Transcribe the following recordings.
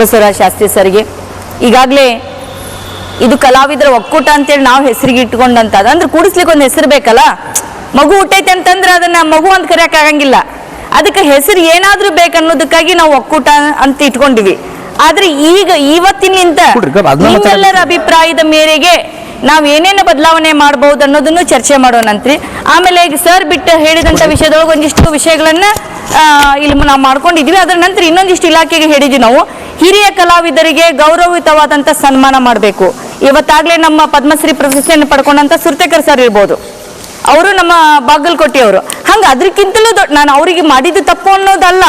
ಬಸವರಾಜ್ ಶಾಸ್ತ್ರಿ ಸರ್ಗೆ. ಈಗಾಗಲೇ ಇದು ಕಲಾವಿದರ ಒಕ್ಕೂಟ ಅಂತೇಳಿ ನಾವು ಹೆಸರಿಗೆ ಇಟ್ಕೊಂಡಂತ ಅಂದ್ರೆ ಕೂಡಿಸ್ಲಿಕ್ಕೆ ಒಂದು ಹೆಸರು ಬೇಕಲ್ಲ? ಮಗು ಹುಟ್ಟೈತೆ ಅಂತಂದ್ರೆ ಅದನ್ನ ಮಗು ಅಂತ ಕರೆಯಕ್ಕೆ ಆಗಂಗಿಲ್ಲ. ಅದಕ್ಕೆ ಹೆಸರು ಏನಾದ್ರೂ ಬೇಕನ್ನೋದಕ್ಕಾಗಿ ನಾವು ಒಕ್ಕೂಟ ಅಂತ ಇಟ್ಕೊಂಡಿವಿ. ಆದ್ರೆ ಈಗ ಇವತ್ತಿನಿಂದ ನಿಮ್ಮೆಲ್ಲರ ಅಭಿಪ್ರಾಯದ ಮೇರೆಗೆ ನಾವು ಏನೇನು ಬದಲಾವಣೆ ಮಾಡಬಹುದು ಅನ್ನೋದನ್ನು ಚರ್ಚೆ ಮಾಡೋಣಂತ್ರಿ ಆಮೇಲೆ ಈಗ ಸರ್ ಬಿಟ್ಟು ಹೇಳಿದಂತ ವಿಷಯದೊಳಗೆ ಒಂದಿಷ್ಟು ವಿಷಯಗಳನ್ನ ಇಲ್ಲಿ ನಾವು ಮಾಡ್ಕೊಂಡಿದ್ವಿ. ಅದರ ನಂತರ ಇನ್ನೊಂದಿಷ್ಟು ಇಲಾಖೆಗೆ ಹೇಳಿದ್ವಿ ನಾವು. ಹಿರಿಯ ಕಲಾವಿದರಿಗೆ ಗೌರವಯುತವಾದಂತ ಸನ್ಮಾನ ಮಾಡಬೇಕು. ಇವತ್ತಾಗ್ಲೇ ನಮ್ಮ ಪದ್ಮಶ್ರೀ ಪ್ರಶಸ್ತಿಯನ್ನು ಪಡ್ಕೊಂಡಂತ ಸುರ್ತೇಕರ್ ಸರ್ ಇರ್ಬೋದು. ಅವರು ನಮ್ಮ ಬಾಗಲ್ಕೋಟೆಯವರು. ಹಂಗ ಅದಕ್ಕಿಂತಲೂ ದೊಡ್ಡ ನಾನು ಅವರಿಗೆ ಮಾಡಿದ್ದು ತಪ್ಪು ಅನ್ನೋದಲ್ಲ.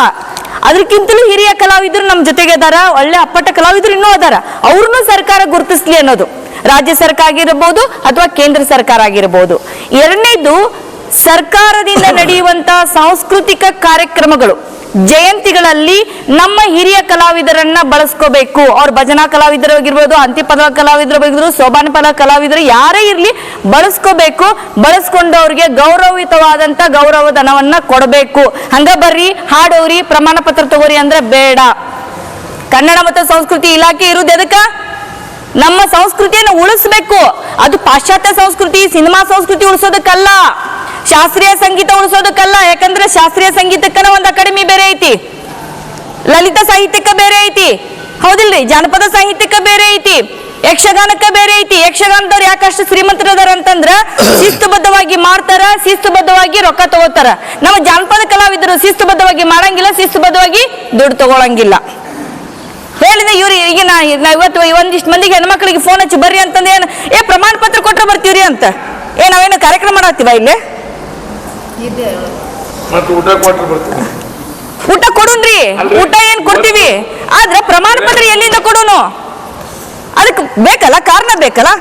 ಅದಕ್ಕಿಂತಲೂ ಹಿರಿಯ ಕಲಾವಿದರು ನಮ್ಮ ಜೊತೆಗೆ ಅದಾರ, ಒಳ್ಳೆ ಅಪ್ಪಟ ಕಲಾವಿದರು ಇನ್ನೂ ಅದಾರ. ಅವ್ರನ್ನೂ ಸರ್ಕಾರ ಗುರುತಿಸ್ಲಿ ಅನ್ನೋದು. ರಾಜ್ಯ ಸರ್ಕಾರ ಆಗಿರಬಹುದು ಅಥವಾ ಕೇಂದ್ರ ಸರ್ಕಾರ ಆಗಿರಬಹುದು ಎರಡನೇದು ಸರ್ಕಾರದಿಂದ ನಡೆಯುವಂತ ಸಾಂಸ್ಕೃತಿಕ ಕಾರ್ಯಕ್ರಮಗಳು. ಜಯಂತಿಗಳಲ್ಲಿ ನಮ್ಮ ಹಿರಿಯ ಕಲಾವಿದರನ್ನ ಬಳಸ್ಕೋಬೇಕು. ಅವ್ರ ಭಜನಾ ಕಲಾವಿದರಾಗಿರ್ಬೋದು ಅಂತಿಪದ ಕಲಾವಿದರಾಗಿರ್ಬೋದು ಸೋಬಾನ ಪದ ಕಲಾವಿದರು ಯಾರೇ ಇರ್ಲಿ ಬಳಸ್ಕೋಬೇಕು. ಬಳಸ್ಕೊಂಡವ್ರಿಗೆ ಗೌರವಯುತವಾದಂತ ಗೌರವಧನವನ್ನ ಕೊಡಬೇಕು. ಹಂಗ ಬರ್ರಿ, ಹಾಡೋರಿ, ಪ್ರಮಾಣ ಪತ್ರ ತಗೋರಿ ಅಂದ್ರೆ ಬೇಡ. ಕನ್ನಡ ಮತ್ತು ಸಂಸ್ಕೃತಿ ಇಲಾಖೆ ಇರುವುದು ಎದಕ್ಕ? ನಮ್ಮ ಸಂಸ್ಕೃತಿಯನ್ನು ಉಳಿಸ್ಬೇಕು. ಅದು ಪಾಶ್ಚಾತ್ಯ ಸಂಸ್ಕೃತಿ, ಸಿನಿಮಾ ಸಂಸ್ಕೃತಿ ಉಳಿಸೋದಕ್ಕಲ್ಲ. ಶಾಸ್ತ್ರೀಯ ಸಂಗೀತ ಉಳಿಸೋದಕ್ಕಲ್ಲ ಯಾಕಂದ್ರೆ ಶಾಸ್ತ್ರೀಯ ಸಂಗೀತಕ್ಕನ ಒಂದು ಅಕಾಡೆಮಿ ಬೇರೆ ಐತಿ. ಲಲಿತ ಸಾಹಿತ್ಯಕ್ಕೆ ಬೇರೆ ಐತಿ. ಹೌದಿಲ್ರಿ? ಜಾನಪದ ಸಾಹಿತ್ಯಕ್ಕೆ ಬೇರೆ ಐತಿ. ಯಕ್ಷಗಾನಕ್ಕೆ ಬೇರೆ ಐತಿ. ಯಕ್ಷಗಾನದವ್ರು ಯಾಕಷ್ಟು ಶ್ರೀಮಂತರದಾರ ಅಂತಂದ್ರ, ಶಿಸ್ತುಬದ್ಧವಾಗಿ ಮಾಡ್ತಾರ, ಶಿಸ್ತುಬದ್ಧವಾಗಿ ರೊಕ್ಕ ತಗೋತಾರ. ನಮ್ಮ ಜಾನಪದ ಕಲಾವಿದರು ಶಿಸ್ತುಬದ್ಧವಾಗಿ ಮಾಡಂಗಿಲ್ಲ, ಶಿಸ್ತುಬದ್ಧವಾಗಿ ದುಡ್ಡು ತಗೊಳಂಗಿಲ್ಲ. ಹೇಳಿದೆ, ಇವ್ರಿ ಈಗ ನಾ ಇವತ್ತು ಒಂದಿಷ್ಟು ಮಂದಿಗೆ ಹೆಣ್ಮಕ್ಳಿಗೆ ಫೋನ್ ಹಚ್ಚಿ ಬರ್ರಿ ಅಂತಂದ್ರೆ ಏನು ಏ ಪ್ರಮಾಣ ಪತ್ರ ಕೊಟ್ರೆ ಬರ್ತೀವ್ರಿ ಅಂತ. ಏ, ನಾವೇನು ಕಾರ್ಯಕ್ರಮ ಮಾಡತ್ತೀವ ಇಲ್ಲಿ? ಮತ್ತೆ ಊಟ ಕೊಟ್ರೆ ಬರ್ತೀನಿ. ಊಟ ಕೊಡುನ್ರಿ. ಊಟ ಏನ್ ಕೊಡ್ತೀವಿ? ಆದ್ರೆ ಪ್ರಮಾಣ ಪತ್ರ ಎಲ್ಲಿಂದ ಕೊಡೋನು? ಅದಕ್ಕೆ ಬೇಕಲ್ಲ ಕಾರಣ ಬೇಕಲ್ಲ?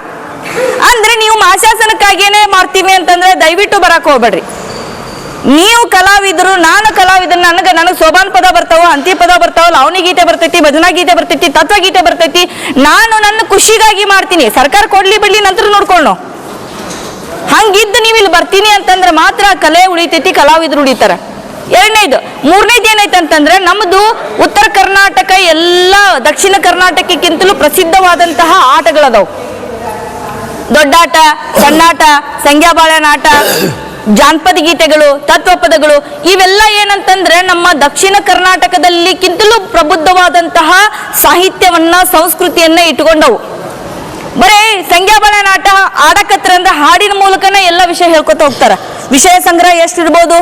ಅಂದ್ರೆ ನೀವು ಮಾಶಾಸನಕ್ಕಾಗೇನೆ ಮಾಡ್ತೀವಿ ಅಂತಂದ್ರೆ ದಯವಿಟ್ಟು ಬರಕ್ ಹೋಗ್ಬೇಡ್ರಿ. ನೀವು ಕಲಾವಿದರು ನಾನು ಕಲಾವಿದರು ನನಗೆ ನನಗೆ ಸೋಬಾನ್ ಪದ ಬರ್ತಾವೋ ಅಂತಿ ಪದ ಬರ್ತಾವ ಲಾವಣಿ ಗೀತೆ ಬರ್ತೈತಿ ಭಜನಾ ಗೀತೆ ಬರ್ತೈತಿ ತತ್ವ ಗೀತೆ ಬರ್ತೈತಿ ನಾನು ನನ್ನ ಖುಷಿಗಾಗಿ ಮಾಡ್ತೀನಿ. ಸರ್ಕಾರ ಕೊಡ್ಲಿ ಬಿಡ್ಲಿ ನಂತರ ನೋಡ್ಕೊಳ್ಳೋ ಹಂಗಿದ್ದು ನೀವು ಇಲ್ಲಿ ಬರ್ತೀನಿ ಅಂತಂದ್ರೆ ಮಾತ್ರ ಕಲೆ ಉಳಿತೈತಿ, ಕಲಾವಿದರು ಉಳಿತಾರ. ಎರಡನೇದು, ಮೂರನೇದು ಏನೈತೆ ಅಂತಂದ್ರೆ ನಮ್ಮದು ಉತ್ತರ ಕರ್ನಾಟಕ ಎಲ್ಲ ದಕ್ಷಿಣ ಕರ್ನಾಟಕಕ್ಕಿಂತಲೂ ಪ್ರಸಿದ್ಧವಾದಂತಹ ಆಟಗಳದಾವು. ದೊಡ್ಡಾಟ, ಸಣ್ಣಾಟ ಸಂಗ್ಯಾ ಬಾಳೆನಾಟ ಜಾನಪದ ಗೀತೆಗಳು, ತತ್ವಪದಗಳು, ಇವೆಲ್ಲ ಏನಂತಂದ್ರೆ ನಮ್ಮ ದಕ್ಷಿಣ ಕರ್ನಾಟಕದಲ್ಲಿಕ್ಕಿಂತಲೂ ಪ್ರಬುದ್ಧವಾದಂತಹ ಸಾಹಿತ್ಯವನ್ನ, ಸಂಸ್ಕೃತಿಯನ್ನ ಇಟ್ಕೊಂಡವು ಬರೇ ಸಂಖ್ಯಾಬಲ ನಾಟ ಆಡಕತ್ರ ಅಂದ್ರೆ ಹಾಡಿನ ಮೂಲಕನೇ ಎಲ್ಲ ವಿಷಯ ಹೇಳ್ಕೊತ ಹೋಗ್ತಾರ. ವಿಷಯ ಸಂಗ್ರಹ ಎಷ್ಟಿರ್ಬೋದು,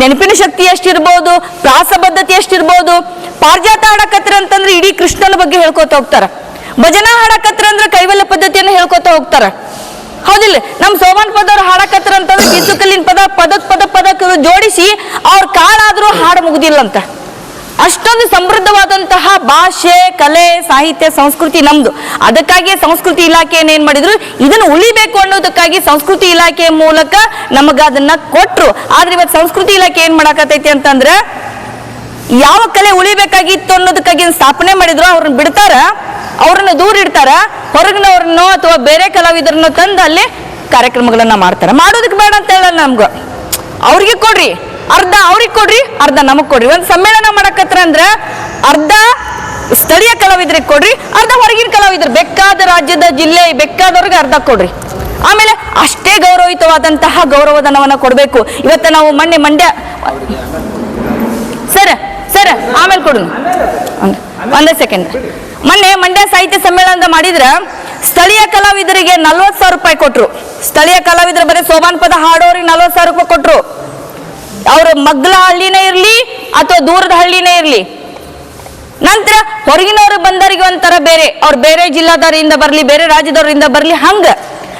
ನೆನಪಿನ ಶಕ್ತಿ ಎಷ್ಟಿರ್ಬೋದು, ಪ್ರಾಸಬದ್ಧತೆ ಎಷ್ಟಿರ್ಬೋದು, ಪಾರ್ಜಾತ ಆಡಕತ್ರ ಅಂತಂದ್ರೆ ಇಡೀ ಕೃಷ್ಣನ ಬಗ್ಗೆ ಹೇಳ್ಕೊತ ಹೋಗ್ತಾರ. ಭಜನಾ ಹಾಡಕತ್ರ ಅಂದ್ರೆ ಕೈವಲ್ಯ ಪದ್ಧತಿಯನ್ನು ಹೇಳ್ಕೊತ ಹೋಗ್ತಾರ. ಹೌದಿಲ್ಲ, ನಮ್ ಸೋಮನ್ ಪದವ್ರು ಹಾಡಕತ್ರ ಅಂತಂದ್ರೆ ಕಿಸುಕಲ್ಲಿನ ಪದ ಪದ ಪದ ಪದಕ್ ಜೋಡಿಸಿ ಅವ್ರ ಕಾಲಾದ್ರೂ ಹಾಡು ಮುಗ್ದಿಲ್ಲ ಅಂತ ಅಷ್ಟೊಂದು ಸಮೃದ್ಧವಾದಂತಹ ಭಾಷೆ, ಕಲೆ, ಸಾಹಿತ್ಯ, ಸಂಸ್ಕೃತಿ ನಮ್ದು. ಅದಕ್ಕಾಗಿಯೇ ಸಂಸ್ಕೃತಿ ಇಲಾಖೆಯನ್ನು ಏನ್ ಮಾಡಿದ್ರು? ಇದನ್ನು ಉಳಿಬೇಕು ಅನ್ನೋದಕ್ಕಾಗಿ ಸಂಸ್ಕೃತಿ ಇಲಾಖೆಯ ಮೂಲಕ ನಮಗ ಅದನ್ನ ಕೊಟ್ರು. ಆದ್ರೆ ಇವತ್ತು ಸಂಸ್ಕೃತಿ ಇಲಾಖೆ ಏನ್ ಮಾಡಾಕತೈತಿ ಅಂತಂದ್ರೆ, ಯಾವ ಕಲೆ ಉಳಿಬೇಕಾಗಿತ್ತು ಅನ್ನೋದಕ್ಕಾಗಿ ಸ್ಥಾಪನೆ ಮಾಡಿದ್ರು, ಅವ್ರನ್ನ ಬಿಡ್ತಾರ, ಅವ್ರನ್ನ ದೂರ ಇಡ್ತಾರ, ಹೊರಗಿನವ್ರನ್ನೋ ಅಥವಾ ಬೇರೆ ಕಲಾವಿದರನ್ನ ತಂದು ಅಲ್ಲಿ ಕಾರ್ಯಕ್ರಮಗಳನ್ನ ಮಾಡ್ತಾರ. ಮಾಡೋದಕ್ಕೆ ಬೇಡ ಅಂತ ಹೇಳಲ್ಲ ನಮ್ಗ. ಅವ್ರಿಗೆ ಕೊಡ್ರಿ. ಅರ್ಧ ಅವ್ರಿಗೆ ಕೊಡ್ರಿ, ಅರ್ಧ ನಮಗ್ ಕೊಡ್ರಿ. ಒಂದ್ ಸಮ್ಮೇಳನ ಮಾಡಕತ್ರ ಅಂದ್ರ ಅರ್ಧ ಸ್ಥಳೀಯ ಕಲಾವಿದರಿಗೆ ಕೊಡ್ರಿ, ಅರ್ಧ ಹೊರಗಿನ ಕಲಾವಿದರು ಬೇಕಾದ ರಾಜ್ಯದ ಜಿಲ್ಲೆ, ಬೇಕಾದವ್ರಿಗೆ ಅರ್ಧ ಕೊಡ್ರಿ. ಆಮೇಲೆ ಅಷ್ಟೇ ಗೌರವಯುತವಾದಂತಹ ಗೌರವಧನವನ್ನ ಕೊಡಬೇಕು. ಇವತ್ತು ನಾವು ಮೊನ್ನೆ ಮಂಡ್ಯ ಸರ್ ಸರ್, ಆಮೇಲೆ ಕೊಡು. ಒಂದ್- ಒಂದೇ ಸೆಕೆಂಡ್ ಮೊನ್ನೆ ಮಂಡ್ಯ ಸಾಹಿತ್ಯ ಸಮ್ಮೇಳನದ ಮಾಡಿದ್ರ ಸ್ಥಳೀಯ ಕಲಾವಿದರಿಗೆ ನಲ್ವತ್ತು ಸಾವಿರ ರೂಪಾಯಿ ಕೊಟ್ರು. ಸ್ಥಳೀಯ ಕಲಾವಿದರು ಬರೀ ಸೋಬಾನ್ ಪದ ಹಾಡೋರಿಗೆ ನಲ್ವತ್ತು ಸಾವಿರ ರೂಪಾಯಿ ಕೊಟ್ರು. ಅವ್ರ ಮಗ್ಲ ಹಳ್ಳಿನೇ ಇರಲಿ ಅಥವಾ ದೂರದ ಹಳ್ಳಿನೇ ಇರಲಿ. ನಂತರ ಹೊರಗಿನವರು ಬಂದವರಿಗೆ ಒಂಥರ ಬೇರೆ. ಅವ್ರು ಬೇರೆ ಜಿಲ್ಲಾದವರಿಂದ ಬರಲಿ, ಬೇರೆ ರಾಜ್ಯದವರಿಂದ ಬರಲಿ, ಹಂಗ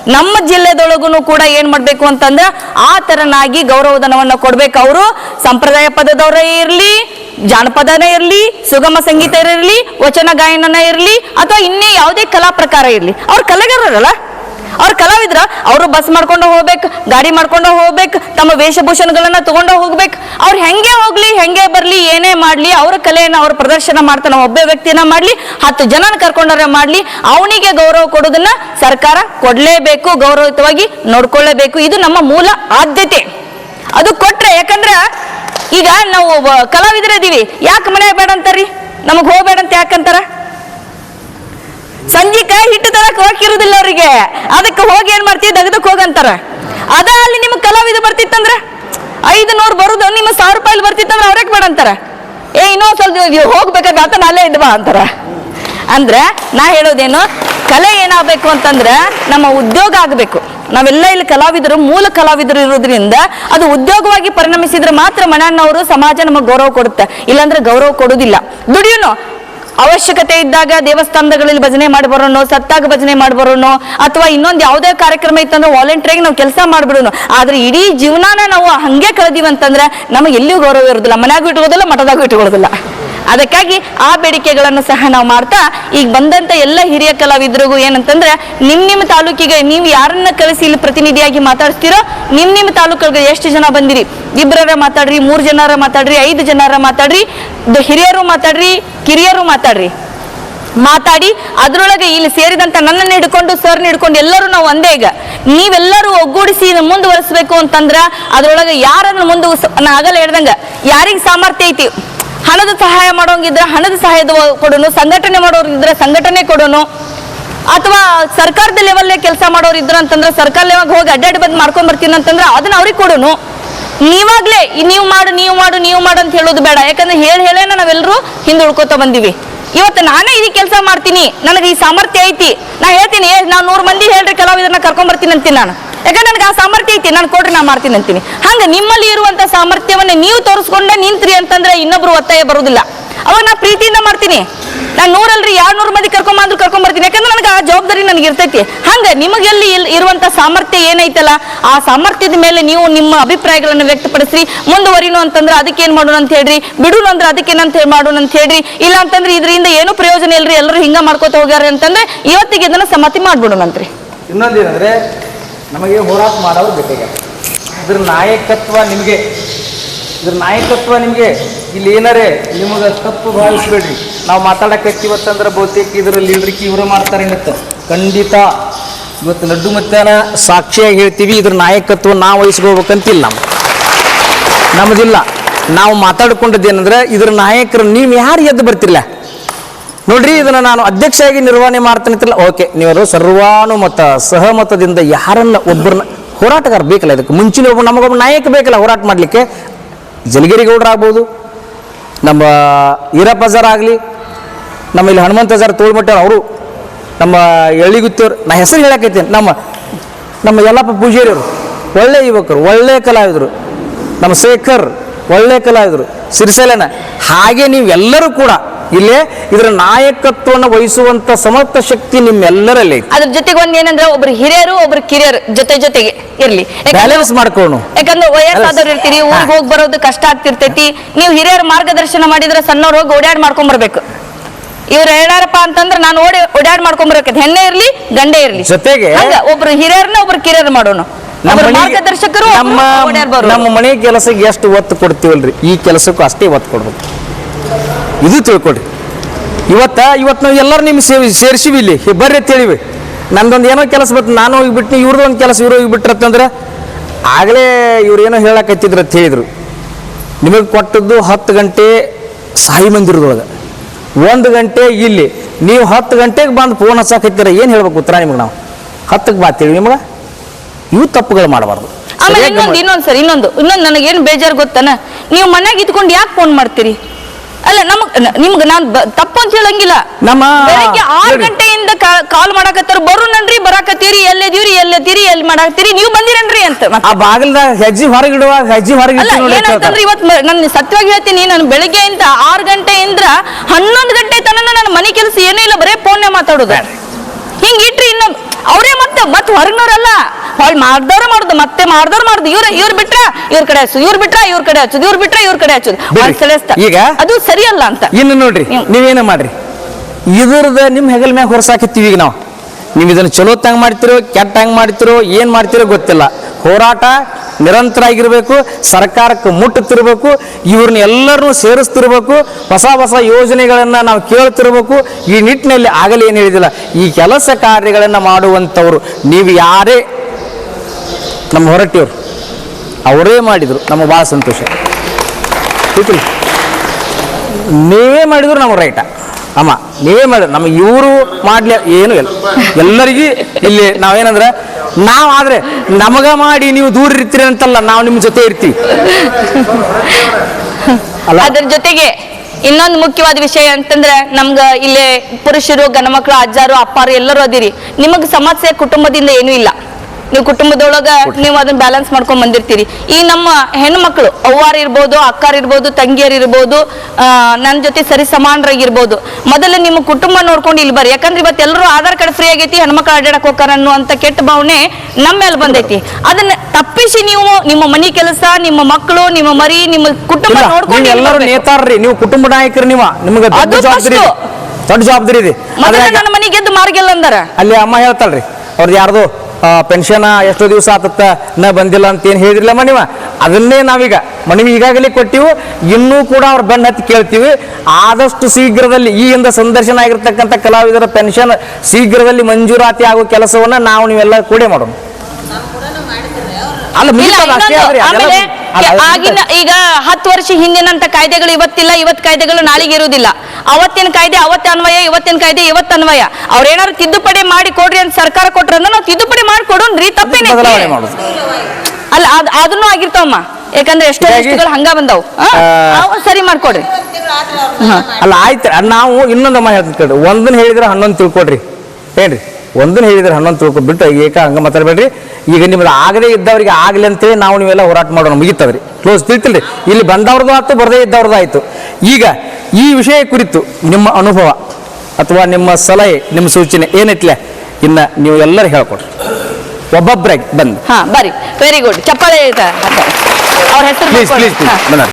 ನಮ್ಮ ಜಿಲ್ಲೆದೊಳಗೂ ಕೂಡ ಏನ್ ಮಾಡ್ಬೇಕು ಅಂತಂದ್ರ ಆ ತರನಾಗಿ ಗೌರವಧನವನ್ನ ಕೊಡ್ಬೇಕು ಅವರು. ಸಂಪ್ರದಾಯ ಪದದವರೇ ಇರಲಿ, ಜಾನಪದನೇ ಇರಲಿ, ಸುಗಮ ಸಂಗೀತ ಇರಲಿ, ವಚನ ಗಾಯನನೇ ಇರಲಿ, ಅಥವಾ ಇನ್ನೇ ಯಾವುದೇ ಕಲಾ ಪ್ರಕಾರ ಇರಲಿ. ಅವ್ರ ಕಲೆಗಾರರಲ್ಲ? ಅವ್ರ ಕಲಾವಿದ್ರ, ಅವರು ಬಸ್ ಮಾಡ್ಕೊಂಡು ಹೋಗ್ಬೇಕು, ಗಾಡಿ ಮಾಡ್ಕೊಂಡು ಹೋಗ್ಬೇಕು, ತಮ್ಮ ವೇಷಭೂಷಣಗಳನ್ನ ತಗೊಂಡು ಹೋಗ್ಬೇಕು. ಅವ್ರು ಹೆಂಗೆ ಹೋಗ್ಲಿ, ಹೆಂಗೆ ಬರ್ಲಿ, ಏನೇ ಮಾಡ್ಲಿ, ಅವ್ರ ಕಲೆಯನ್ನ ಅವ್ರ ಪ್ರದರ್ಶನ ಮಾಡ್ತಾನ, ಒಬ್ಬ ವ್ಯಕ್ತಿಯನ್ನ ಮಾಡ್ಲಿ, ಹತ್ತು ಜನನ ಕರ್ಕೊಂಡ್ರೆ ಮಾಡ್ಲಿ, ಅವನಿಗೆ ಗೌರವ ಕೊಡೋದನ್ನ ಸರ್ಕಾರ ಕೊಡ್ಲೇಬೇಕು, ಗೌರವಯುತವಾಗಿ ನೋಡ್ಕೊಳ್ಳೇಬೇಕು. ಇದು ನಮ್ಮ ಮೂಲ ಆದ್ಯತೆ. ಅದು ಕೊಟ್ರೆ, ಯಾಕಂದ್ರ ಈಗ ನಾವು ಕಲಾವಿದ್ರೆ ಕಲಾವಿದರಿದೀವಿ ಯಾಕೆ ಮನೆ ಬೇಡ ಅಂತಾರ್ರಿ ನಮಗ್ ಹೋಗ್ಬೇಡ ಅಂತ ಯಾಕಂತಾರ ಇರುವುದಿಲ್ಲ ಅವರಿಗೆ. ಅದಕ್ಕೆ ಹೋಗಿ ಏನ್ ಮಾಡ್ತೀವಿ ದಗದಕ್ಕೆ ಹೋಗಂತಾರ ಅದ ಅಲ್ಲಿ ನಿಮ್ ಕಲಾವಿದ ಬರ್ತಿತ್ತಂದ್ರ? ಐದು ನೂರು ಬರುದು, ನಿಮ್ಮ ಸಾವಿರ ರೂಪಾಯಿ ಬರ್ತಿತ್ತಂದ್ರ ಅವ್ರಕ್ ಬೇಡ ಅಂತಾರ. ಏ, ಇನ್ನೊಂದ್ ಸ್ವಲ್ಪ ಹೋಗ್ಬೇಕಾದ್ರೆ ಆತ ಅಲ್ಲೇ ಇದ್ವಾ ಅಂತಾರ. ಅಂದ್ರೆ ನಾ ಹೇಳೋದೇನು, ಕಲೆ ಏನಾಗಬೇಕು ಅಂತಂದ್ರೆ ನಮ್ಮ ಉದ್ಯೋಗ ಆಗಬೇಕು. ನಾವೆಲ್ಲ ಇಲ್ಲಿ ಕಲಾವಿದರು, ಮೂಲ ಕಲಾವಿದರು ಇರೋದ್ರಿಂದ ಅದು ಉದ್ಯೋಗವಾಗಿ ಪರಿಣಮಿಸಿದ್ರೆ ಮಾತ್ರ ಮನೆಯನ್ನವರು, ಸಮಾಜ ನಮಗೆ ಗೌರವ ಕೊಡುತ್ತೆ. ಇಲ್ಲಾಂದ್ರೆ ಗೌರವ ಕೊಡೋದಿಲ್ಲ ದುಡಿಯೋನು ಅವಶ್ಯಕತೆ ಇದ್ದಾಗ ದೇವಸ್ಥಾನಗಳಲ್ಲಿ ಭಜನೆ ಮಾಡಿ ಬರೋನು ಸತ್ತಾಗ ಭಜನೆ ಮಾಡಿ ಬರೋನು ಅಥವಾ ಇನ್ನೊಂದು ಯಾವುದೇ ಕಾರ್ಯಕ್ರಮ ಇತ್ತಂದ್ರೆ ಆಗಿ ನಾವು ಕೆಲಸ ಮಾಡ್ಬಿಡೋನು. ಆದ್ರೆ ಇಡೀ ಜೀವನಾನ ನಾವು ಹಂಗೆ ಕಳೆದೀವಿ ಅಂತಂದ್ರೆ ನಮಗೆ ಎಲ್ಲಿಯೂ ಗೌರವ ಇರೋದಿಲ್ಲ. ಮನ್ಯಾಗೂ ಇಟ್ಕೊಳ್ಳೋದಿಲ್ಲ, ಮಠದಾಗೂ ಇಟ್ಕೊಳ್ಳೋದಿಲ್ಲ. ಅದಕ್ಕಾಗಿ ಆ ಬೇಡಿಕೆಗಳನ್ನು ಸಹ ನಾವು ಮಾಡ್ತಾ ಈಗ ಬಂದಂತ ಎಲ್ಲ ಹಿರಿಯ ಕಲಾವಿದರಿಗೂ ಏನಂತಂದ್ರೆ, ನಿಮ್ ನಿಮ್ಮ ತಾಲೂಕಿಗೆ ನೀವು ಯಾರನ್ನ ಕಲಿಸಿ ಇಲ್ಲಿ ಪ್ರತಿನಿಧಿಯಾಗಿ ಮಾತಾಡ್ತೀರೋ, ನಿಮ್ ನಿಮ್ಮ ತಾಲೂಕಿಗೆ ಎಷ್ಟು ಜನ ಬಂದಿರಿ? ಇಬ್ಬರರ ಮಾತಾಡ್ರಿ, ಮೂರ್ ಜನರ ಮಾತಾಡ್ರಿ, ಐದು ಜನರ ಮಾತಾಡ್ರಿ ಹಿರಿಯರು ಮಾತಾಡ್ರಿ, ಕಿರಿಯರು ಮಾತಾಡ್ರಿ. ಮಾತಾಡಿ, ಅದರೊಳಗೆ ಇಲ್ಲಿ ಸೇರಿದಂತ ನನ್ನನ್ನು ಹಿಡ್ಕೊಂಡು, ಸರ್ನ ಹಿಡ್ಕೊಂಡು ಎಲ್ಲರೂ ನಾವು ಒಂದೇ ಈಗ. ನೀವೆಲ್ಲರೂ ಒಗ್ಗೂಡಿಸಿ ಮುಂದುವರಿಸಬೇಕು ಅಂತಂದ್ರ, ಅದ್ರೊಳಗೆ ಯಾರನ್ನು ನಾ ಆಗಲ್ಲ ಹೇಳ್ದಂಗ ಯಾರಿಗೆ ಸಾಮರ್ಥ್ಯ ಐತಿ? ಹಣದ ಸಹಾಯ ಮಾಡೋಂಗಿದ್ರೆ ಹಣದ ಸಹಾಯದ ಕೊಡೋನು, ಸಂಘಟನೆ ಮಾಡೋರಿದ್ರೆ ಸಂಘಟನೆ ಕೊಡೋನು, ಅಥವಾ ಸರ್ಕಾರದ ಲೆವೆಲ್ ಕೆಲಸ ಮಾಡೋರು ಇದ್ರು ಅಂತಂದ್ರೆ ಸರ್ಕಾರ ಲೆವೆಲ್ ಹೋಗಿ ಅಡ್ಡಾಡಿ ಬಂದು ಮಾಡ್ಕೊಂಡ್ ಬರ್ತೀನಿ ಅಂತಂದ್ರೆ ಅದನ್ನ ಅವ್ರಿಗೆ ಕೊಡೋನು. ನೀವಾಗ್ಲೇ ನೀವು ಮಾಡು ನೀವು ಮಾಡು ನೀವು ಮಾಡು ಅಂತ ಹೇಳೋದು ಬೇಡ. ಯಾಕಂದ್ರೆ ಹೇಳಿ ಹೇಳೇನ ನಾವೆಲ್ಲರೂ ಹಿಂದೆ ಉಳ್ಕೋತ ಬಂದಿವಿ. ಇವತ್ತು ನಾನೇ ಇದಕ್ಕೆ ಕೆಲಸ ಮಾಡ್ತೀನಿ. ನನಗೆ ಈ ಸಾಮರ್ಥ್ಯ ಐತಿ. ನಾ ಹೇಳ್ತೀನಿ ನಾವು ನೂರು ಮಂದಿ ಹೇಳ್ರಿ ಕಲಾವಿದರನ್ನ ಕರ್ಕೊಂಡ್ ಬರ್ತೀನಿ ಅಂತೀನಿ ನಾನು. ಯಾಕಂದ್ರೆ ನನಗೆ ಆ ಸಾಮರ್ಥ್ಯ ಐತಿ, ನಾನು ಕೊಡ್ರಿ ನಾ ಮಾಡ್ತೀನಿ ಅಂತೀನಿ. ಹಂಗ ನಿಮ್ಮಲ್ಲಿ ಇರುವಂತ ಸಾಮರ್ಥ್ಯವನ್ನ ನೀವು ತೋರಿಸ್ಕೊಂಡೆ ನಿಂತ್ರಿ ಅಂತಂದ್ರೆ ಇನ್ನೊಬ್ರು ಒತ್ತಾಯ ಬರುವುದಿಲ್ಲ ಅವಾಗ ನಾ ಪ್ರೀತಿಯಿಂದ ಮಾಡ್ತೀನಿ. ನಾನು ನೂರಲ್ರಿ ಯಾರು ನೂರು ಮಂದಿ ಕರ್ಕೊಂಬಂದ್ರು ಕರ್ಕೊಂಡ್ ಬರ್ತೀನಿ ಯಾಕಂದ್ರೆ ನನಗೆ ಆ ಜವಾಬ್ದಾರಿ ನನಗೆ ಇರ್ತೈತಿ. ಹಂಗ ನಿಮಗೆಲ್ಲಿ ಇರುವಂತ ಸಾಮರ್ಥ್ಯ ಏನೈತಲ್ಲ, ಆ ಸಾಮರ್ಥ್ಯದ ಮೇಲೆ ನೀವು ನಿಮ್ಮ ಅಭಿಪ್ರಾಯಗಳನ್ನು ವ್ಯಕ್ತಪಡಿಸ್ರಿ. ಮುಂದುವರಿನು ಅಂತಂದ್ರೆ ಅದಕ್ಕೆ ಏನ್ ಮಾಡೋಣ ಅಂತ ಹೇಳ್ರಿ. ಬಿಡುನು ಅಂದ್ರೆ ಅದಕ್ಕೆ ಏನಂತ ಮಾಡೋಣ ಅಂತ ಹೇಳ್ರಿ. ಇಲ್ಲ ಅಂತಂದ್ರೆ ಇದರಿಂದ ಏನು ಪ್ರಯೋಜನ ಇಲ್ರಿ, ಎಲ್ಲರೂ ಹಿಂಗ ಮಾಡ್ಕೋತ ಹೋಗ್ಯಾರ ಅಂತಂದ್ರೆ ಇವತ್ತಿಗೆ ಇದನ್ನ ಸಮ್ಮತಿ ಮಾಡ್ಬಿಡೋಣಂತ್ರಿ. ಇನ್ನೊಂದೇನಂದ್ರೆ ನಮಗೆ ಹೋರಾಟ ಮಾಡೋರು ಜೊತೆಗೆ. ಇದ್ರ ನಾಯಕತ್ವ ನಿಮಗೆ. ಇದ್ರ ನಾಯಕತ್ವ ನಿಮಗೆ. ಇಲ್ಲಿ ಏನಾರೇ ನಿಮಗೆ ತಪ್ಪು ಭಾವಿಸ್ಬೇಡ್ರಿ. ನಾವು ಮಾತಾಡಕತ್ತೀವತ್ತಂದ್ರೆ ಬಹುತೇಕ ಇದರಲ್ಲಿ ಲೀಡ್ರಿಕೆ ಇವರು ಮಾಡ್ತಾರೆ ಅನ್ನತ್ತೆ. ಖಂಡಿತ. ಇವತ್ತು ಲಡ್ಡು ಸಾಕ್ಷಿಯಾಗಿ ಹೇಳ್ತೀವಿ, ಇದ್ರ ನಾಯಕತ್ವ ನಾವು ವಹಿಸ್ಕೋಬೇಕಂತಿಲ್ಲ ನಮ್ಮ ನಮ್ಮದಿಲ್ಲ ನಾವು ಮಾತಾಡ್ಕೊಂಡದ್ದೇನೆಂದ್ರೆ, ಇದ್ರ ನಾಯಕರು, ನೀವು ಯಾರು ಎದ್ದು ಬರ್ತಿಲ್ಲ ನೋಡ್ರಿ, ಇದನ್ನ ನಾನು ಅಧ್ಯಕ್ಷರಾಗಿ ನಿರ್ವಹಣೆ ಮಾಡ್ತೇನೆ ಓಕೆ ನೀವು ಸರ್ವಾನುಮತ, ಸಹಮತದಿಂದ ಯಾರನ್ನ ಒಬ್ಬರನ್ನ ಹೋರಾಟಗಾರ ಬೇಕಲ್ಲ, ಇದಕ್ಕೆ ಮುಂಚಿನ ಒಬ್ಬ ನಮಗೊಬ್ಬ ನಾಯಕ ಬೇಕಲ್ಲ ಹೋರಾಟ ಮಾಡಲಿಕ್ಕೆ? ಜಲಗಿರಿ ನಮ್ಮ ನಮ್ಮ ಸರ್ ಆಗಲಿ, ನಮ್ಮ ಇಲ್ಲಿ ಹನುಮಂತಜಾರ್ ತೋಳ್ಮಟ್ಟ ಅವರು, ನಮ್ಮ ಎಳ್ಳಿಗುತ್ತಿಯವ್ರು ನಾ ಹೆಸರು ಹೇಳಕೈತೇನೆ, ನಮ್ಮ ನಮ್ಮ ಯಲ್ಲಪ್ಪ ಪೂಜಾರಿಯವರು ಒಳ್ಳೆ ಯುವಕರು, ಒಳ್ಳೆ ಕಲಾವಿದರು, ನಮ್ಮ ಶೇಖರ್ ಒಳ್ಳೆ ಕಲಾವಿದರು. ಸಿರಿಸೆಲೆನ ಹಾಗೆ ನೀವೆಲ್ಲರೂ ಕೂಡ ಇಲ್ಲೇ ಇದರ ನಾಯಕತ್ವವನ್ನು ವಹಿಸುವಂತ ಸಮರ್ಥ ಶಕ್ತಿ ನಿಮ್ಮೆಲ್ಲರಲ್ಲಿ ಅದ್ರ ಜೊತೆಗೆ ಒಂದ್ ಏನಂದ್ರೆ ಒಬ್ರು ಹಿರಿಯರು ಒಬ್ರು ಕಿರಿಯರು ಜೊತೆ ಜೊತೆಗೆ ಇರ್ಲಿ. ಬ್ಯಾಲೆನ್ಸ್ ಮಾಡ್ಕೊಂಡು ಯಾಕಂದ್ರೆ ವಯಸ್ಸಾದವ್ರು ಇರ್ತೀರಿ ಊರಿಗೆ ಹೋಗಿ ಬರೋದು ಕಷ್ಟ ಆಗ್ತಿರ್ತೈತಿ. ನೀವು ಹಿರಿಯರ ಮಾರ್ಗದರ್ಶನ ಮಾಡಿದ್ರೆ ಸಣ್ಣವ್ರು ಹೋಗಿ ಓಡಾಡ್ ಮಾಡ್ಕೊಂಡ್ ಬರ್ಬೇಕು. ಇವ್ರು ಹೇಳಾರಪ್ಪ ಅಂತಂದ್ರೆ ನಾನು ಓಡಿ ಓಡಾಡ್ ಮಾಡ್ಕೊಂಡ್ ಬರ್ಬೇಕು ಹೆಣ್ಣೆ ಇರ್ಲಿ ಗಂಡೆ ಇರ್ಲಿ. ಜೊತೆಗೆ ಒಬ್ರು ಹಿರಿಯರನ್ನ ಒಬ್ರು ಕಿರಿಯರ್ ಮಾಡೋಣ. ಮಾರ್ಗದರ್ಶಕರು ನಮ್ಮ. ನಮ್ಮ ಮನೆ ಕೆಲಸಕ್ಕೆ ಎಷ್ಟು ಒತ್ತು ಕೊಡ್ತೀವಲ್ರಿ? ಈ ಕೆಲಸಕ್ಕೂ ಅಷ್ಟೇ ಒತ್ತು ಕೊಡ್ಬೇಕು. ಇದು ತಿಳ್ಕೊಡ್ರಿ ಇವತ್ತ ಇವತ್ತು ನಾವು ಎಲ್ಲರೂ ನಿಮ್ಮ ಸೇವ್ ಸೇರಿಸಿವಿ ಇಲ್ಲಿ. ಬರ್ರಿ ತಿಳಿವಿ ನಂದೊಂದು ಏನೋ ಕೆಲಸ ಬತ್ತು ನಾನು ಹೋಗಿಬಿಟ್ಟು ಇವ್ರದ್ದು ಒಂದು ಕೆಲಸ ಇವ್ರು ಹೋಗಿಬಿಟ್ರತ್ತಂದ್ರೆ ಆಗಲೇ ಇವ್ರು ಏನೋ ಹೇಳಕತ್ತಿದ್ರು ಅಂತ ಹೇಳಿದ್ರು. ನಿಮಗೆ ಕೊಟ್ಟದ್ದು ಹತ್ತು ಗಂಟೆ ಸಾಯಿ ಮಂದಿರದೊಳಗೆ. ಒಂದು ಗಂಟೆ ಇಲ್ಲಿ. ನೀವು ಹತ್ತು ಗಂಟೆಗೆ ಬಂದು ಫೋನ್ ಹಚ್ಚಾಕತ್ತೀರ ಏನು ಹೇಳ್ಬೇಕು ಉತ್ತರ ನಿಮಗೆ ನಾವು? ಹತ್ತಕ್ಕೆ ಬಾತೀವಿ ನಿಮಗೆ? ಇವು ತಪ್ಪುಗಳು ಮಾಡಬಾರ್ದು. ಆಮೇಲೆ ಇನ್ನೊಂದು ಇನ್ನೊಂದು ಸರ್ ಇನ್ನೊಂದು ಇನ್ನೊಂದು ನನಗೇನು ಬೇಜಾರು ಗೊತ್ತಾನ? ನೀವು ಮನ್ಯಾಗ ಇದ್ಕೊಂಡು ಯಾಕೆ ಫೋನ್ ಮಾಡ್ತೀರಿ? ಅಲ್ಲ ನಮಗ್ ನಿಮ್ಗೆ ನಾನ್ ತಪ್ಪು ಅಂತ ಹೇಳಂಗಿಲ್ಲ. ನಮ್ಮ ಬೆಳಗ್ಗೆ ಆರು. ಗಂಟೆಯಿಂದ ಕಾಲ್ ಮಾಡಾಕತ್ತಾರ ಬರು ನನ್ರಿ ಬರಾಕತ್ತೀರಿ ಎಲ್ಲದಿವ್ರಿ ಎಲ್ಲದಿರಿ ಎಲ್ಲಿ ಮಾಡಾಕತ್ತೀರಿ ನೀವು ಬಂದಿರನ್ರಿ ಅಂತ ಆ ಬಾಗಿಲ್ದಾಗ ಹೆಜ್ಜೆ ಹೊರಗಿಡುವ ಹೆಜ್ಜೆ ಹೊರಗೆ ಇವತ್ ನನ್ ಸತ್ಯವಾಗಿ ಹೇಳ್ತೀನಿ ನಾನು ಬೆಳಿಗ್ಗೆಯಿಂದ ಆರು ಗಂಟೆಯಿಂದ ಹನ್ನೊಂದು ಗಂಟೆ ತನಕ ನನ್ನ ಮನೆ ಕೆಲಸ ಏನೂ ಇಲ್ಲ ಬರೇ ಫೋನ್ ಮಾತಾಡೋದು. ಹಿಂಗ್ ಇಟ್ರಿ ಇನ್ನ ಅವರೇ ಮತ್ತೆ ಮತ್ತೆ ಹೊರಗಿನವ್ರಲ್ಲ. ಹೊಳ್ ಮಾಡ್ದವ್ರ ಮಾಡುದು ಮತ್ತೆ ಮಾಡ್ದವ್ರ ಮಾಡುದು. ಇವ್ರ ಇವ್ರ ಬಿಟ್ರ ಇವ್ರ ಕಡೆ ಹಚ್ಚುದು ಇವ್ರ ಬಿಟ್ರ ಇವ್ರ ಕಡೆ ಹಚ್ಚುದು ಇವ್ರ ಬಿಟ್ರ ಇವ್ರ ಕಡೆ ಹಚ್ಚುದು. ಈಗ? ಅದು ಸರಿಯಲ್ಲ ಅಂತ. ಇನ್ನು ನೋಡ್ರಿ ನೀವು- ನೀವೇನ ಮಾಡ್ರಿ? ಇದ್ರದ ನಿಮ್ಮ ಹೆಗಲ್ ಮ್ಯಾಗ ಹೊರಸಾಕಿತ್ತೀವಿ ಈಗ ನಾವು. ನೀವು ಇದನ್ನು ಚಲೋ ತಂಗ್ ಮಾಡ್ತಿರೋ ಕೆಟ್ಟ ಹಂಗೆ ಮಾಡ್ತಿರೋ ಏನು ಮಾಡ್ತಿರೋ ಗೊತ್ತಿಲ್ಲ. ಹೋರಾಟ ನಿರಂತರ ಆಗಿರಬೇಕು ಸರ್ಕಾರಕ್ಕೆ ಮುಟ್ಟುತ್ತಿರಬೇಕು ಇವ್ರನ್ನ ಎಲ್ಲರನ್ನೂ ಸೇರಿಸ್ತಿರ್ಬೇಕು ಹೊಸ ಹೊಸ ಯೋಜನೆಗಳನ್ನು ನಾವು ಕೇಳ್ತಿರ್ಬೇಕು. ಈ ನಿಟ್ಟಿನಲ್ಲಿ ಆಗಲೇ ಏನು ಹೇಳಿದಿಲ್ಲ. ಈ ಕೆಲಸ ಕಾರ್ಯಗಳನ್ನು ಮಾಡುವಂಥವ್ರು ನೀವು ಯಾರೇ ನಮ್ಮ ಹೊರಟಿಯವರು ಅವರೇ ಮಾಡಿದರು ನಮಗೆ ಭಾಳ ಸಂತೋಷ. ಗೊತ್ತಿಲ್ಲ ನೀವೇ ಮಾಡಿದ್ರು ನಮಗೆ ರೈಟ ಅಮ್ಮ, ನೀವೇ ಮಾಡಿದ್ರು. ನಮಗೆ ಇವರು ಮಾಡಲಿ ಏನು ಇಲ್ಲ. ಎಲ್ಲರಿಗೂ ಇಲ್ಲಿ ನಾವೇನಂದ್ರೆ, ನಾವು ಆದರೆ ನಮಗ ಮಾಡಿ ನೀವು ದೂರ ಇರ್ತೀರಿ ಅಂತಲ್ಲ ನಾವು ನಿಮ್ಮ ಜೊತೆ ಇರ್ತೀವಿ. ಅಲ್ಲ? ಅದ್ರ ಜೊತೆಗೆ ಇನ್ನೊಂದು ಮುಖ್ಯವಾದ ವಿಷಯ ಅಂತಂದ್ರೆ ನಮ್ಗ ಇಲ್ಲಿ ಪುರುಷರು ಗಣಮಕ್ಕಳು ಅಜ್ಜಾರು, ಅಪ್ಪಾರು ಎಲ್ಲರೂ ಅದಿರಿ. ನಿಮಗ್ ಸಮಸ್ಯೆ ಕುಟುಂಬದಿಂದ ಏನೂ ಇಲ್ಲ. ನೀವು ಕುಟುಂಬದೊಳಗ ನೀವು ಅದನ್ನ ಬ್ಯಾಲೆನ್ಸ್ ಮಾಡ್ಕೊಂಡ್ ಬಂದಿರ್ತೀರಿ. ಈ ನಮ್ಮ ಹೆಣ್ಣು ಮಕ್ಕಳು ಅವ್ವಾರ್ ಇರ್ಬೋದು ಅಕ್ಕಾರ್ ಇರ್ಬೋದು ತಂಗಿಯರ್ ಇರ್ಬೋದು ನನ್ನ ಜೊತೆ ಸರಿ ಸಮಾನರಾಗಿರ್ಬೋದು. ಮೊದಲು ನಿಮ್ಮ ಕುಟುಂಬ ನೋಡ್ಕೊಂಡು ಇಲ್ಲಿ ಬರ್ರಿ. ಯಾಕಂದ್ರೆ ಇವತ್ತು ಎಲ್ಲರೂ ಆಧಾರ್ ಕಾರ್ಡ್ ಫ್ರೀ ಆಗೈತಿ ಹೆಣ್ಮಕ್ಳು ಅಡ್ಡಾಡಕ್ ಹೋಗ್ತಾರ ಅನ್ನುವಂತ ಕೆಟ್ಟ ಭಾವನೆ ನಮ್ಮ ಮೇಲೆ ಬಂದೈತಿ. ಅದನ್ನ ತಪ್ಪಿಸಿ ನೀವು ನಿಮ್ಮ ಮನಿ ಕೆಲಸ ನಿಮ್ಮ ಮಕ್ಕಳು ನಿಮ್ಮ ಮರಿ ನಿಮ್ಮ ಕುಟುಂಬ ನೋಡ್ಕೊಂಡು ಎಲ್ಲರೂ ನೇತಾರ್ರಿ ನೀವು ಕುಟುಂಬ ನಾಯಕರು ನೀವು. ನಿಮಗೆ ದೊಡ್ಡ ಅದು ಜವಾಬ್ದಾರಿ ಇದೆ. ದೊಡ್ಡ ಜವಾಬ್ದಾರಿ ಇದೆ. ನನ್ನ ಮನೆಗೆ ಗೆದ್ದು ಮಾರ್ಗೆಲ್ಲ ಅಂದಾರ? ಅಲ್ಲಿ ಅಮ್ಮ ಹೇಳ್ತಾಳ್ರಿ ಅವ್ರದ್ದು ಯಾರ್ದು ಪೆನ್ಷನ್ ಎಷ್ಟೋ ದಿವಸ ಆತತ್ತ ನ ಬಂದಿಲ್ಲ ಅಂತ ಏನು ಹೇಳಿದ್ರಲ್ಲಮ್ಮ ನೀವು ಅದನ್ನೇ ನಾವೀಗ ಮನವಿ ಈಗಾಗಲೇ ಕೊಟ್ಟಿವು ಇನ್ನೂ ಕೂಡ ಅವ್ರ ಬೆನ್ನ ಹತ್ತಿ ಕೇಳ್ತೀವಿ. ಆದಷ್ಟು ಶೀಘ್ರದಲ್ಲಿ ಈ ಹಿಂದೆ ಸಂದರ್ಶನ ಆಗಿರ್ತಕ್ಕಂಥ ಕಲಾವಿದರ ಪೆನ್ಷನ್ ಶೀಘ್ರದಲ್ಲಿ ಮಂಜೂರಾತಿ ಆಗೋ ಕೆಲಸವನ್ನ ನಾವು ನೀವೆಲ್ಲ ಕೂಡೇ ಮಾಡೋಣ. ಅಲ್ಲ ಆಗಿನ ಈಗ ಹತ್ತು ವರ್ಷ ಹಿಂದಿನಂತ ಕಾಯ್ದೆಗಳು ಇವತ್ತಿಲ್ಲ ಇವತ್ತು ಕಾಯ್ದೆಗಳು ನಾಳೆಗೆ ಇರುವುದಿಲ್ಲ. ಅವತ್ತಿನ ಕಾಯ್ದೆ ಅವತ್ತ ಅನ್ವಯ ಇವತ್ತಿನ ಕಾಯ್ದೆ ಇವತ್ತು ಅನ್ವಯ. ಅವ್ರೇನಾದ್ರು ತಿದ್ದುಪಡಿ ಮಾಡಿ ಕೊಡ್ರಿ ಅಂತ ಸರ್ಕಾರ ಕೊಟ್ರಂದ್ರೆ ನಾವು ತಿದ್ದುಪಡಿ ಮಾಡಿ ಕೊಡೋಣ್ರಿ ತಪ್ಪೇನೆ ಬದಲಾವಣೆ ಮಾಡೋದು. ಅಲ್ಲ ಅದ್ ಅದನ್ನು ಆಗಿರ್ತಾವಮ್ಮ. ಯಾಕಂದ್ರೆ ಎಷ್ಟೋ ಲಿಸ್ಟ್ಗಳು ಹಂಗ ಬಂದವು. ಅವು ಸರಿ ಮಾಡ್ಕೊಡ್ರಿ. ಅಲ್ಲ ಆಯ್ತು. ನಾವು ಇನ್ನೊಂದಮ್ಮ ಹೇಳ್ತೀವಿ ಹೇಳ್ತೀನಿ ಕೇಳ್ರಿ. ಒಂದನ್ನ ಹೇಳಿದ್ರೆ ಹನ್ನೊಂದು ತಿಳ್ಕೊಡ್ರಿ. ಏನ್ರಿ? ಒಂದನ್ನ ಹೇಳಿದ್ರೆ ಹನ್ನೊಂದು ತಿಳ್ಕೊಬಿಟ್ಟು ಏಕ ಹಂಗೆ ಮಾತಾಡಬೇಡ್ರಿ. ಈಗ ನಿಮ್ದು ಆಗದೇ ಇದ್ದವರಿಗೆ ಆಗಲಿ ಅಂತೇಳಿ ನಾವು ನೀವೆಲ್ಲ ಹೋರಾಟ ಮಾಡೋಣ ಮುಗಿತದ್ರಿ. ಕ್ಲೋಸ್ ತಿಳ್ತಿಲ್ರಿ? ಇಲ್ಲಿ ಬಂದವ್ರದ್ದು ಆಯ್ತು ಬರದೇ ಇದ್ದವ್ರದ್ದು ಆಯ್ತು. ಈಗ ಈ ವಿಷಯ ಕುರಿತು ನಿಮ್ಮ ಅನುಭವ ಅಥವಾ ನಿಮ್ಮ ಸಲಹೆ ನಿಮ್ಮ ಸೂಚನೆ ಏನೈತ್ಲೆ ಇನ್ನ ನೀವು ಎಲ್ಲರೂ ಹೇಳ್ಕೊಡ್ರಿ. ಒಬ್ಬೊಬ್ಬರಾಗಿ ಬಂದು. ಹಾ ಬರ್ರಿ. ವೆರಿ ಗುಡ್ ಚಪ್ಪಾಳೆ ಅವ್ರ ಹೆಸರು